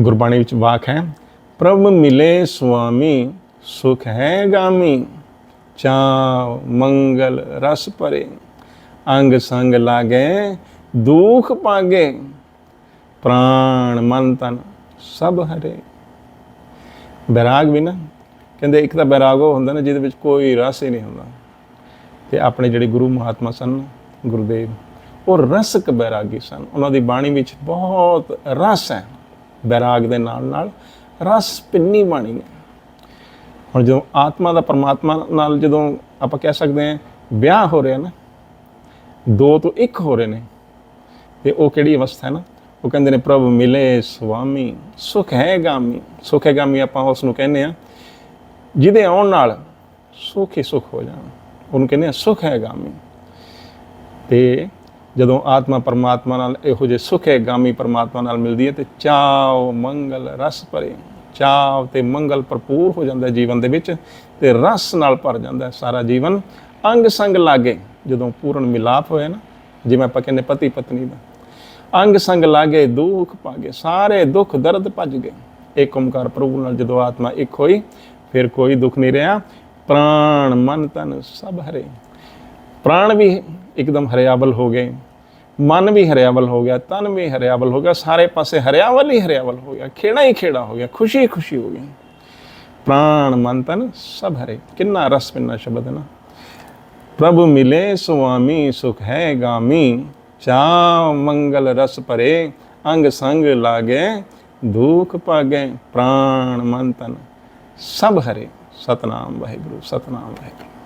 ਗੁਰਬਾਣੀ ਵਿੱਚ ਵਾਕ ਹੈ, ਪ੍ਰਭ ਮਿਲੇ ਸੁਆਮੀ, ਸੁਖ ਹੈ ਗਾਮੀ ਚਾਉ ਮੰਗਲ ਰਸ ਭਰੇ, ਅੰਗ ਸੰਗ ਲਾਗੇ, ਦੁਖ ਪਾਗੇ, ਪ੍ਰਾਣ ਮਨ ਤਨ ਸਭ ਹਰੇ। ਬੈਰਾਗ ਵੀ ਨਾ, ਕਹਿੰਦੇ ਇੱਕ ਤਾਂ ਬੈਰਾਗ ਉਹ ਹੁੰਦਾ ਨਾ ਜਿਹਦੇ ਵਿੱਚ ਕੋਈ ਰਸ ਹੀ ਨਹੀਂ ਹੁੰਦਾ। ਤੇ ਆਪਣੇ ਜਿਹੜੇ ਗੁਰੂ ਮਹਾਤਮਾ ਸਨ, ਗੁਰਦੇਵ, ਉਹ ਰਸਕ ਬੈਰਾਗੀ ਸਨ। ਉਹਨਾਂ ਦੀ ਬਾਣੀ ਵਿੱਚ ਬਹੁਤ ਰਸ ਹੈ। ਬੈਰਾਗ ਦੇ ਨਾਲ ਨਾਲ ਰਸ ਪਿੰਨੀ ਬਾਣੀ ਹੈ। ਹੁਣ ਜਦੋਂ ਆਤਮਾ ਦਾ ਪਰਮਾਤਮਾ ਨਾਲ ਜਦੋਂ ਆਪਾਂ ਕਹਿ ਸਕਦੇ ਹਾਂ ਵਿਆਹ ਹੋ ਰਿਹਾ ਨਾ, ਦੋ ਤੋਂ ਇੱਕ ਹੋ ਰਹੇ ਨੇ, ਤੇ ਉਹ ਕਿਹੜੀ ਅਵਸਥਾ ਹੈ ਨਾ? ਉਹ ਕਹਿੰਦੇ ਨੇ, ਪ੍ਰਭ ਮਿਲੇ ਸੁਆਮੀ, ਸੁਖ ਹੈ ਗਾਮੀ, ਸੁਖ ਹੈ ਗਾਮੀ ਆਪਾਂ ਉਸ ਨੂੰ ਕਹਿੰਦੇ ਆ ਜਿਹਦੇ ਆਉਣ ਨਾਲ ਸੁਖ ਹੀ ਸੁਖ ਹੋ ਜਾਣਾ। ਉਹਨੂੰ ਕਹਿੰਦੇ ਆ, ਸੁਖ ਹੈ ਗਾਮੀ। ਤੇ ਜਦੋਂ ਆਤਮਾ ਪਰਮਾਤਮਾ ਨਾਲ ਇਹੋ ਜਿਹੇ ਸੁਖੇ ਗਾਮੀ ਪਰਮਾਤਮਾ ਨਾਲ ਮਿਲਦੀ ਹੈ ਤੇ ਚਾਉ ਮੰਗਲ ਰਸ ਭਰੇ। ਚਾਉ ਤੇ ਮੰਗਲ ਭਰਪੂਰ ਹੋ ਜਾਂਦਾ ਜੀਵਨ ਦੇ ਵਿੱਚ ਤੇ ਰਸ ਨਾਲ ਭਰ ਜਾਂਦਾ ਸਾਰਾ ਜੀਵਨ। ਅੰਗ ਸੰਗ ਲਾਗੇ, ਜਦੋਂ ਪੂਰਨ ਮਿਲਾਪ ਹੋਇਆ ਨਾ, ਜਿਵੇਂ ਆਪਾਂ ਕਹਿੰਦੇ ਪਤੀ ਪਤਨੀ ਦਾ। ਅੰਗ ਸੰਗ ਲਾਗੇ, ਦੁੱਖ ਭਾਗੇ, ਸਾਰੇ ਦੁੱਖ ਦਰਦ ਭੱਜ ਗਏ। ਇੱਕ ਓਮਕਾਰ ਪ੍ਰਭੂ ਨਾਲ ਜਦੋਂ ਆਤਮਾ ਇੱਕ ਹੋਈ, ਫਿਰ ਕੋਈ ਦੁੱਖ ਨਹੀਂ ਰਿਹਾ। ਪ੍ਰਾਣ ਮਨ ਤਨ ਸਭ ਹਰੇ। ਪ੍ਰਾਣ ਵੀ ਇੱਕਦਮ ਹਰਿਆਵਲ ਹੋ ਗਏ। मन भी हरियावल हो गया, तन भी हरियावल हो गया, सारे पासे हरियावल ही हरियावल हो गया, खेड़ा ही खेड़ा हो गया, खुशी ही खुशी हो गई। प्राण मन तन सब हरे, किन्ना रस पिन्ना शब्द ना। प्रभु मिले स्वामी सुख है गामी चा मंगल रस परे, अंग संग लागे, दुख पागे, प्राण मन तन सब हरे। सतनाम वाहिगुरु सतनाम वाहिगुरु।